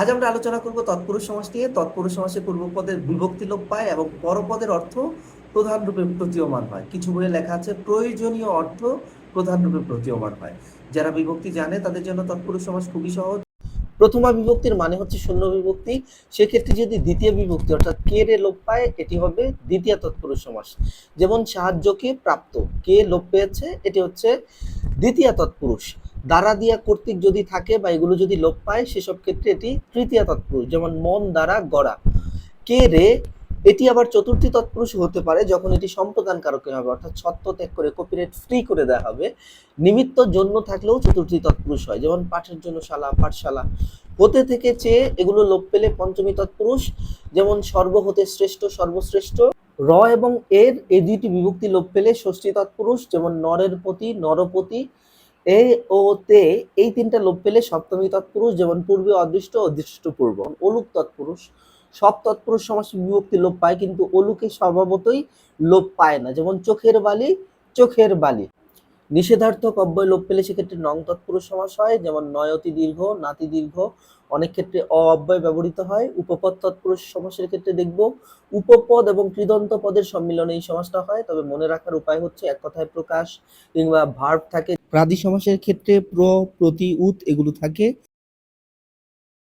আজ আমরা আলোচনা করব তৎপুরুষ সমাস নিয়ে। তৎপুরুষ সমাসে পূর্বপদের বিভক্তি লোপ পায় এবং পরপদের অর্থ প্রধান রূপে প্রতীয়মান হয়। কিছু বইয়ে লেখা আছে, প্রয়োজনীয় অর্থ প্রধান রূপে প্রতীয়মান হয়। যারা বিভক্তি জানে, তাদের জন্য তৎপুরুষ সমাস খুবই সহজ। প্রথমা বিভক্তির মানে হচ্ছে শূন্য বিভক্তি। সেক্ষেত্রে যদি দ্বিতীয় বিভক্তি, অর্থাৎ কে রে লোপ পায়, এটি হবে দ্বিতীয় তৎপুরুষ সমাস। যেমন সাহায্যকে প্রাপ্ত, কে লোপ পেয়েছে, এটি হচ্ছে দ্বিতীয় তৎপুরুষ। দ্বারা দিয়া কর্তৃক যদি থাকে বা এগুলো যদি লোপ পায়, সেসব ক্ষেত্রে এটি তৃতীয় তৎপুরুষ, যেমন মন দ্বারা গড়া। কে রে? এটি আবার চতুর্থী তৎপুরুষ হতে পারে যখন এটি সম্প্রদান কারকে হবে, অর্থাৎ ছত্র ত্যাগ করে কপিরাইট ফ্রি করে দেওয়া হবে। নিমিত্ত জন্য থাকলেও চতুর্থী তৎপুরুষ হয়, যেমন পাঠের জন্য শালা, পাঠশালা। হতে থেকে চেয়ে এগুলো লোপ পেলে পঞ্চমী তৎপুরুষ, যেমন সর্ব হতে শ্রেষ্ঠ, সর্বশ্রেষ্ঠ। র এবং এর এই দুইটি বিভক্তি লোপ পেলে ষষ্ঠী তৎপুরুষ, যেমন নরের প্রতি নরপতি। এ ও তে এই তিনটা লোপ পেলে সপ্তমী তৎপুরুষ, যেমন পূর্বে অদৃষ্ট অদৃষ্ট পূর্ব। অলুক তৎপুরুষ। সব তৎপুরুষ সমাস বিভক্তি লোপ পায়, কিন্তু অলুকে স্বভাবতই লোপ পায় না। যেমন চোখের বালি চোখের বালি। নিষেধার্থক অব্যয় লোপ পেলে সেক্ষেত্রে নং তৎপুরুষ সমাস হয়, যেমন নয়তি দীর্ঘ, নাতি দীর্ঘ, অনেক ক্ষেত্রে অ অব্যয় ব্যবহৃত হয়। উপপদ তৎপুরুষ সমাসের ক্ষেত্রে দেখব, উপপদ এবং কৃদন্ত পদের সম্মিলনে এই সমাসটা হয়, তবে মনে রাখার উপায় হচ্ছে এক কথায় প্রকাশ কিংবা ভার্ব থাকে। প্রাদি সমাসের ক্ষেত্রে প্র, প্রতি, উত এগুলো থাকে।